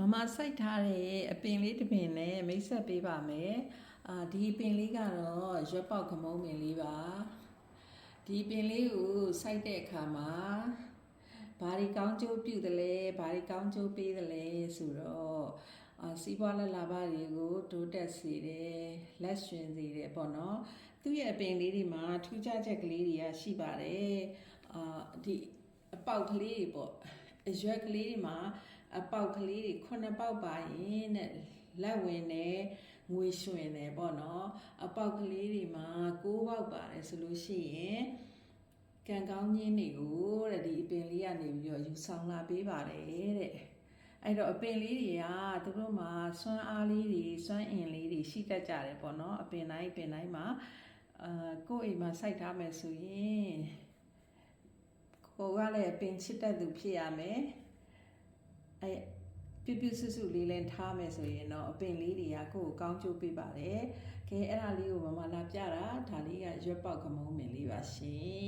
မမစိုက်ထားတဲ့အပင်လေးတစ်ပင်နဲ့မိတ်ဆက်ပေးပါမယ်အာဒီပင်လေးကတော့ရွက်ပေါက်ခမုံးပင်လေးပါဒီပင်လေးကိုစိုက်တဲ့အခါမှာဘာတွေကောင်းကျိုးပြုတယ်လဲဘာတွေကောင်းကျိုးပေးတယ်လဲဆိုတော့အာစီးပွားလက်လာပါတွေကိုတိုးတက်စေတယ်လက်ရှင်စေတယ်ပေါ့နော်သူ့ရဲ့အပင်လေးတွေမှာထူးခြားချက်ကလေးတွေကရှိပါတယ်အာဒီအပေါက်ကလေးတွေပေါ့အရွက်ကလေးတွေမှာ အပေါက်ကလေးတွေခုနှစ်ပေါက်ပါရင်တဲ့လက်ဝင်တယ်ငွေရွှင်တယ်ပေါ့နော်အပေါက်ကလေးတွေမှာကိုးပေါက်ပါတယ်ဆိုလို့ရှိရင်ကံကောင်းခြင်းတွေကိုတဲ့ဒီအပင်လေးကနေပြီးတော့ယူဆောင်လာပေးပါတယ်တဲ့အဲ့တော့အပင်လေးတွေကသူတို့မှာစွမ်းအားလေးတွေစွမ်းအင်လေးတွေရှိတတ်ကြတယ်ပေါ့နော်အပင်တိုင်းပင်တိုင်းမှာအာကိုယ့်အိမ်မှာစိုက်ထားမယ်ဆိုရင်ကိုကလည်းပင်ချစ်တတ်သူဖြစ်ရမယ်အဲ့ ပြပြဆူဆူလေးလည်းထားမယ်ဆိုရင်တော့အပင်လေးတွေကကိုယ့်ကိုကောင်းကျိုးပေးပါတယ်။ကဲအဲ့ဒါလေးကိုမမလာပြတာဒါလေးကရွက်ပေါက်ကမုံးမင်လေးပါရှင်။